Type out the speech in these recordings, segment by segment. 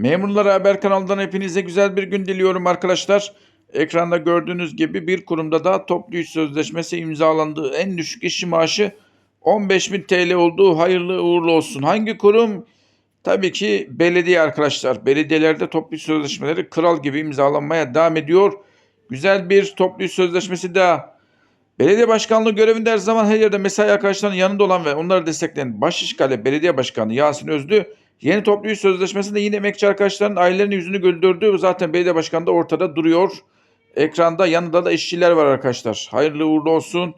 Memurlara Haber kanalından hepinize güzel bir gün diliyorum arkadaşlar. Ekranda gördüğünüz gibi bir kurumda da toplu iş sözleşmesi imzalandığı en düşük işçi maaşı 15.000 TL olduğu hayırlı uğurlu olsun. Hangi kurum? Tabii ki belediye arkadaşlar. Belediyelerde toplu iş sözleşmeleri kral gibi imzalanmaya devam ediyor. Güzel bir toplu iş sözleşmesi daha. Belediye başkanlığı görevinde her zaman her yerde mesai arkadaşlarının yanında olan ve onları destekleyen Başişkale Belediye Başkanı Yasin Özlü yeni toplu iş sözleşmesinde yine emekçi arkadaşların ailelerinin yüzünü güldürdü. Zaten belediye başkanı da ortada duruyor. Ekranda yanında da işçiler var arkadaşlar. Hayırlı uğurlu olsun.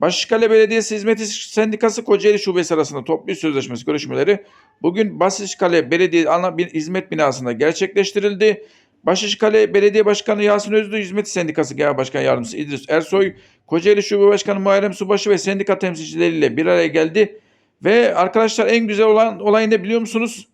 Başkale Belediyesi Hizmeti Sendikası Kocaeli Şubesi arasında toplu iş sözleşmesi görüşmeleri bugün Basışkale Belediye Ana Hizmet Binası'nda gerçekleştirildi. Başışkale Belediye Başkanı Yasin Özlü, Hizmet Sendikası Genel Başkan Yardımcısı İdris Ersoy, Kocaeli Şube Başkanı Muharrem Subaşı ve sendika temsilcileriyle bir araya geldi. Ve arkadaşlar en güzel olan olay ne biliyor musunuz?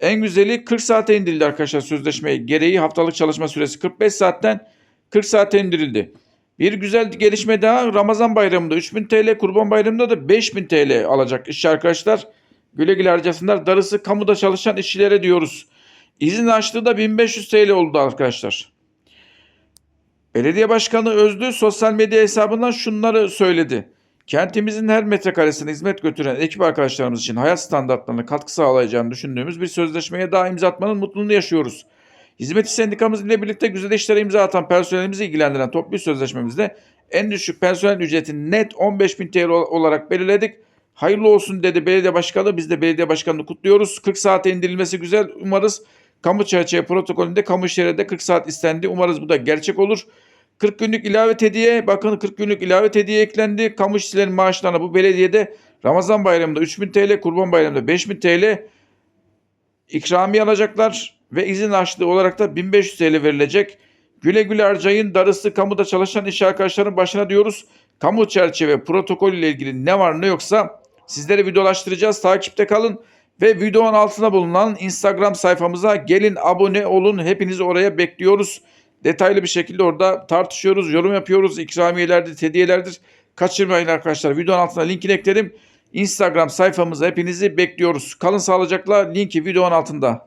En güzeli 40 saate indirildi arkadaşlar sözleşme gereği haftalık çalışma süresi 45 saatten 40 saate indirildi. Bir güzel gelişme daha Ramazan bayramında 3000 TL, Kurban bayramında da 5000 TL alacak işçi arkadaşlar. Güle güle harcasınlar. Darısı kamuda çalışan işçilere diyoruz. İzin açtığı da 1500 TL oldu arkadaşlar. Belediye Başkanı Özlü sosyal medya hesabından şunları söyledi. Kentimizin her metrekaresine hizmet götüren ekip arkadaşlarımız için hayat standartlarına katkı sağlayacağını düşündüğümüz bir sözleşmeye daha imza atmanın mutluluğunu yaşıyoruz. Hizmet Sendikamız ile birlikte güzel işlere imza atan personelimizi ilgilendiren toplu sözleşmemizde en düşük personel ücretini net 15.000 TL olarak belirledik. Hayırlı olsun dedi belediye başkanı. Biz de belediye başkanını kutluyoruz. 40 saate indirilmesi güzel. Umarız kamu çerçeve protokolünde kamu işleri de 40 saat istendi. Umarız bu da gerçek olur. 40 günlük ilave hediye bakın 40 günlük ilave hediye eklendi. Kamu işçilerin maaşlarına bu belediyede Ramazan bayramında 3000 TL, Kurban bayramında 5000 TL ikramiye alacaklar ve izin harçlığı olarak da 1500 TL verilecek. Güle güle harcayın darısı kamuda çalışan iş arkadaşların başına diyoruz. Kamu çerçeve protokol ile ilgili ne var ne yoksa sizlere videolaştıracağız. Takipte kalın ve videonun altına bulunan Instagram sayfamıza gelin abone olun. Hepinizi oraya bekliyoruz. Detaylı bir şekilde orada tartışıyoruz, yorum yapıyoruz. İkramiyelerdir, hediyelerdir. Kaçırmayın arkadaşlar. Videonun altına linkini ekledim. Instagram sayfamıza hepinizi bekliyoruz. Kalın sağlıcakla linki videonun altında.